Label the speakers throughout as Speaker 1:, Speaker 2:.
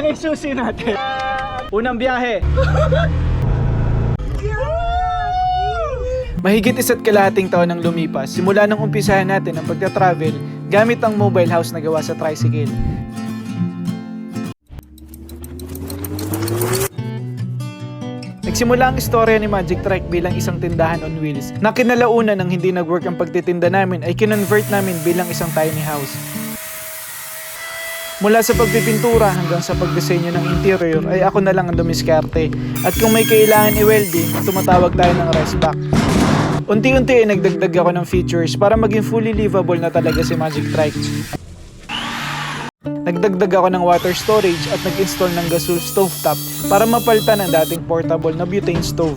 Speaker 1: Yan ang susi natin. Unang biyahe. Mahigit isa't kalahating taon ang lumipas simula nang umpisahan natin ang pagta-travel gamit ang mobile house na gawa sa tricycle. Nagsimula ang istorya ni Magic Trike bilang isang tindahan on wheels na kinalaunan ng hindi nag-work ang pagtitinda namin ay kinonvert namin bilang isang tiny house. Mula sa pagpipintura hanggang sa pagdisenyo ng interior ay ako na lang ang dumiskarte. At kung may kailangan i-welding, tumatawag tayo ng restback. Unti-unti ay nagdagdag ako ng features para maging fully livable na talaga si Magic Trike. Nagdagdag ako ng water storage at nag-install ng gasol stovetop para mapalitan ang dating portable na butane stove.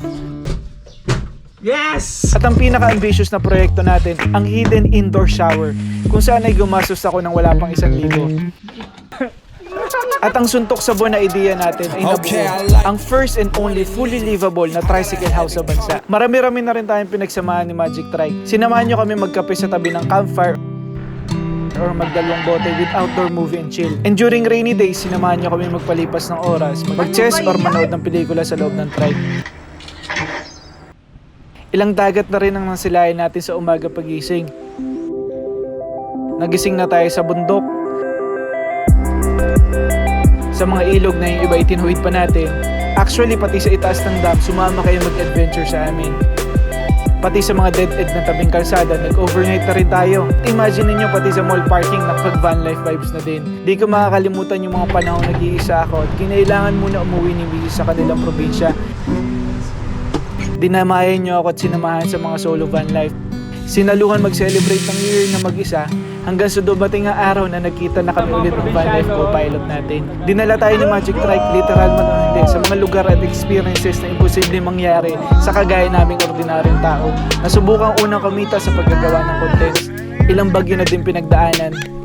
Speaker 1: Yes! At ang pinaka-ambitious na proyekto natin, ang hidden indoor shower, kung saan ay gumastos ako ng wala pang isang libo. At ang suntok sa buwan na ideya natin ay nabuo
Speaker 2: Okay, like-
Speaker 1: ang first and only fully livable na tricycle house sa bansa. Marami-rami na rin tayong pinagsamahan ni Magic Trike. Sinamahan nyo kami magkape sa tabi ng campfire or magdalawang bote with outdoor movie and chill. And during rainy days, sinamahan nyo kami magpalipas ng oras, mag-chess or manood ng pelikula sa loob ng trike. Ilang dagat na rin ang nasilayan natin sa umaga pagising. Nagising na tayo sa bundok, sa mga ilog na yung iba itinuwid pa natin. Actually, pati sa itaas ng dam, sumama kayo mag-adventure sa amin. Pati sa mga dead-end na tabing kalsada, nag-overnight na rin tayo. Imagine niyo pati sa mall parking, nakapag-van life vibes na din. Di ko makakalimutan yung mga panahon nag-iisa ako at kinailangan muna umuwi ni Mrs. sa kanilang probinsya. Dinamayan niyo ako at sinamahan sa mga solo van life. Sinaluhan mag-celebrate ng Year na mag-isa hanggang sa dumating ang araw na nagkita na kami ulit ng van life co-pilot natin. Dinala tayo ni Magic Trike literal man o hindi sa mga lugar at experiences na imposible mangyari sa kagaya naming ordinaryong tao. Nasubukang unang kumita sa paggagawa ng content. Ilang bagyo na din pinagdaanan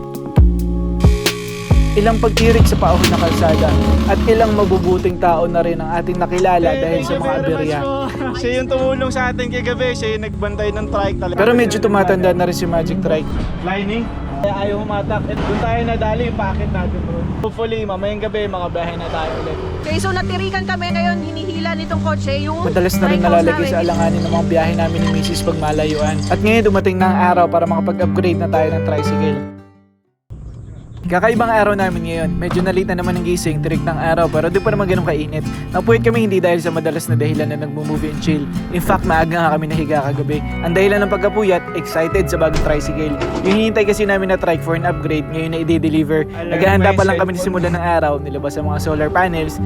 Speaker 1: ilang pagtirik sa paahon na kalsada at ilang mabubuting tao na rin ang ating nakilala dahil sa mga aberya.
Speaker 3: Siya yung tumulong sa atin kay gabi, siya yung nagbantay ng trike talaga.
Speaker 1: Pero medyo tumatanda na rin si Magic Trike.
Speaker 3: lining, kaya ayaw humatak. At doon tayo nadali yung packet natin bro. Hopefully, mamayang gabi, makabiyahe na tayo ulit.
Speaker 4: Okay, so natirikan kami ngayon, hinihila nitong kotse yung
Speaker 1: Madalas na rin nalalagay sa alanganin ng mga biyahe namin ni Mrs. pag malayuan. At ngayon dumating na ang araw para makapag-upgrade na tayo ng tricycle. Kakaibang araw namin ngayon. Medyo nalita naman ng gising, tirik ng araw pero di pa naman ganun kainit. Napuwit kami hindi dahil sa madalas na dahilan na nagmo-movie and chill. In fact, maaga nga kami nahiga kagabi. Ang dahilan ng pagkapuyat, excited sa bagong tricycle. Yung hinihintay kasi namin na trike for an upgrade, ngayon na i-deliver. Naghahanda pa lang kami simula ng araw, nilabas ang mga solar panels,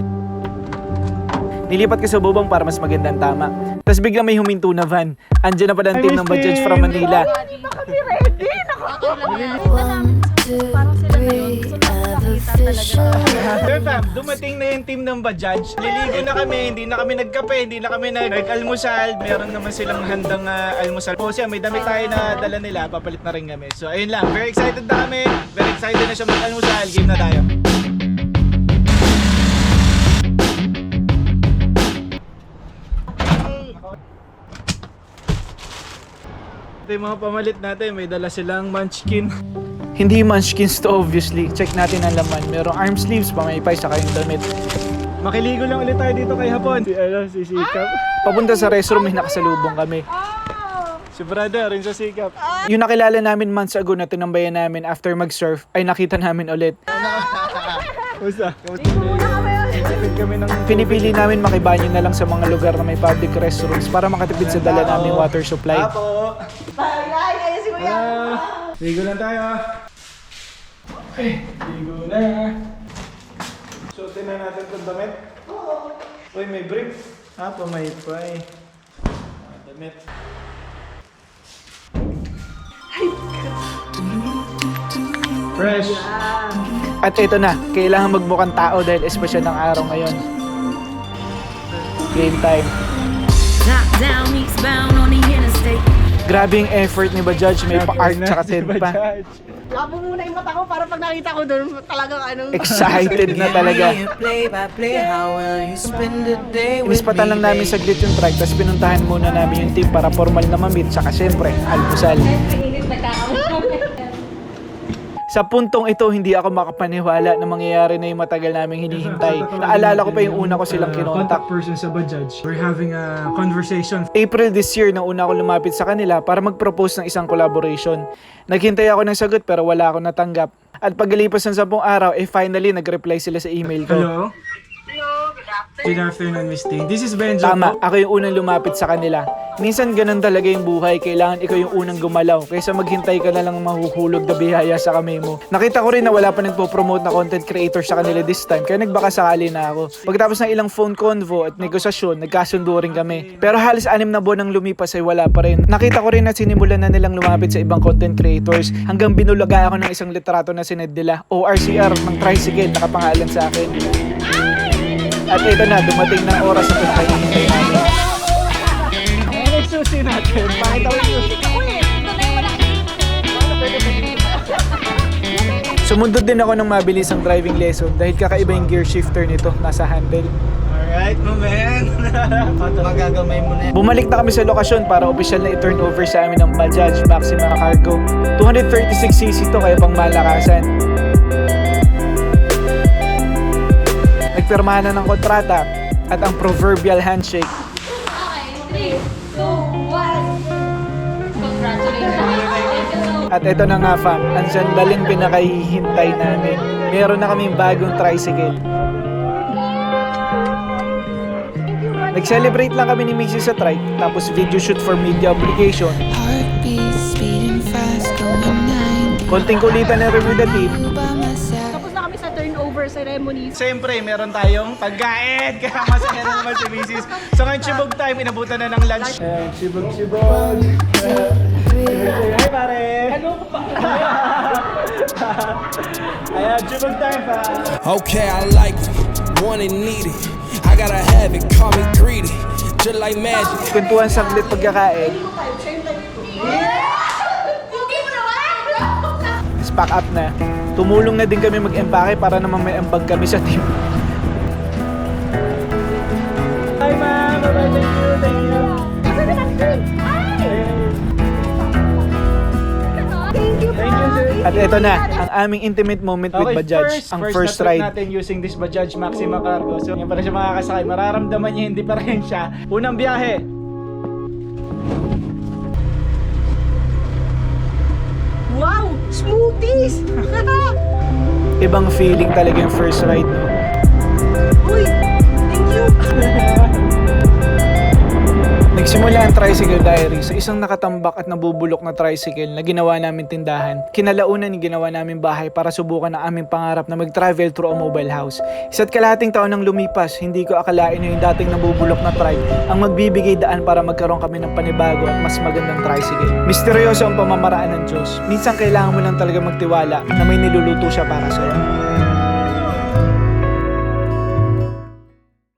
Speaker 1: Nilipat ko sa bubong para mas maganda ang tama. Tapos biglang may huminto na van. Andiyan na pala ang team ng Bajaj from Manila.
Speaker 5: One, two,
Speaker 3: fam, dumating na yung team ng Bajaj. Liligo na kami, hindi na kami nagkape, hindi na kami nag- nag-almusal. Meron naman silang handang ah, almusal. O siya, may damit tayo na dala nila, papalit na rin kami. So ayun lang, very excited na kami. Very excited na siya mag-almusal. Game na tayo. Ito yung mga pamalit natin, may dala silang munchkin.
Speaker 1: Hindi munchkins to obviously. Check natin ang laman. Merong arm sleeves, pamaypay, saka yung damit.
Speaker 3: Makiligo lang ulit tayo dito kay Hapon. Si, ano, si Sikap.
Speaker 1: Papunta sa restroom, may nakasalubong kami.
Speaker 3: Si brother, rin sa Sikap.
Speaker 1: Yung nakilala namin months ago na tinambayan namin after mag-surf, ay nakita namin ulit. Ng... Pinipili namin makibanyo na lang sa mga lugar na may public restrooms para makatipid sa dala naming water supply.
Speaker 3: Apo!
Speaker 4: Ay, ay, si Kuya.
Speaker 3: Ah, ligo lang tayo. Okay, ligo na. Suotin na natin itong damit. Oo. Uy, may brief. Ah, pamaypay. Ah, damit. Fresh.
Speaker 1: At ito na, kailangan magmukhang tao dahil espesyal ng araw ngayon. Game time. Grabe yung effort ni Bajaj, may pa-art tsaka
Speaker 3: si
Speaker 1: tent pa.
Speaker 4: Labo muna yung mata ko para pag nakita ko doon, talagang ano.
Speaker 1: Excited na talaga. Inispatan lang namin saglit yung track, tapos pinuntahan muna namin yung team para formal na mamit, tsaka syempre, almusal. Sa puntong ito, hindi ako makapaniwala na mangyayari na yung matagal naming hinihintay. Naalala ko pa yung una ko silang kinontak.
Speaker 3: person sa Bajaj. We're having a conversation.
Speaker 1: April this year na una ako lumapit sa kanila para mag-propose ng isang collaboration. Naghintay ako ng sagot pero wala ako natanggap. At paglipas ng 10 araw, eh finally nag-reply sila sa email ko.
Speaker 3: Hello? Good afternoon, Miss Ting. This is Benjo.
Speaker 1: Tama, ako yung unang lumapit sa kanila. Minsan ganun talaga yung buhay, kailangan ikaw yung unang gumalaw kaysa maghintay ka na lang mahuhulog na biyaya sa kamay mo. Nakita ko rin na wala pa nagpo-promote na content creator sa kanila this time, kaya nagbaka sakali na ako. Pagkatapos ng ilang phone convo at negosasyon, nagkasundo rin kami. Pero halos anim na buwan ang lumipas ay wala pa rin. Nakita ko rin na sinimulan na nilang lumapit sa ibang content creators hanggang binulaga ako ng isang litrato na sined nila, ORCR ng tricycle, nakapangalan sa akin. At ito na, dumating na oras na pinakahihintay namin.
Speaker 3: Ano yung susi natin? Pakita mo yung susi.
Speaker 1: Sumundod din ako ng mabilis ang driving lesson dahil kakaiba yung gear shifter nito, nasa handle.
Speaker 3: Alright, my man. Magagamay mo na yan.
Speaker 1: Bumalik na kami sa lokasyon para opisyal na i-turn over sa amin ng Bajaj Maxima Cargo. 236cc to kaya pang malakasan. Nagpirmahan na ng kontrata at ang proverbial handshake
Speaker 2: Three, two, one. Congratulations.
Speaker 1: At ito na nga fam, ang sandaling pinakahihintay namin. Meron na kaming bagong tricycle. Nag-celebrate lang kami ni Mrs. sa trike, tapos video shoot for media application.
Speaker 6: Heartbeat speeding fast, going 90
Speaker 1: Konting kulitan na review the team.
Speaker 4: Ceremony.
Speaker 3: Siyempre, meron tayong pagkain. Kaya masaya na naman si Mrs. So ngayon, chibog time. Inabutan na ng lunch. Ayan, chibog, chibog. Hi, pare. Hello pa. Ayan, chibog time pa.
Speaker 7: Okay, I like it, want it, need it. I gotta have it, call me greedy, just like magic.
Speaker 1: Kwentuhan saglit pagkakain, tapos pack up na. Tumulong na din kami mag-empake para naman may ambag kami sa team.
Speaker 3: Hi, ma'am. Bye-bye. Thank you. Thank you. Thank you, sir.
Speaker 1: At ito na, ang aming intimate moment with Bajaj, ang first,
Speaker 3: na trip
Speaker 1: ride.
Speaker 3: natin using this Bajaj Maxima Cargo. So, yan pala siya makakasakay. Mararamdaman niya hindi pa rin siya. Unang biyahe.
Speaker 4: Smoothies!
Speaker 1: Ibang feeling talaga yung first ride. No?
Speaker 4: Uy!
Speaker 1: Tricycle Diary sa isang nakatambak at nabubulok na tricycle na ginawa namin tindahan. Kinalaunan ni ginawa namin bahay para subukan ang aming pangarap na mag-travel through a mobile house. Isa't kalahating taon nang lumipas, hindi ko akalain na yung dating nabubulok na trike ang magbibigay daan para magkaroon kami ng panibago at mas magandang tricycle. Misteryoso ang pamamaraan ng Diyos. Minsan kailangan mo lang talaga magtiwala na may niluluto siya para sa'yo.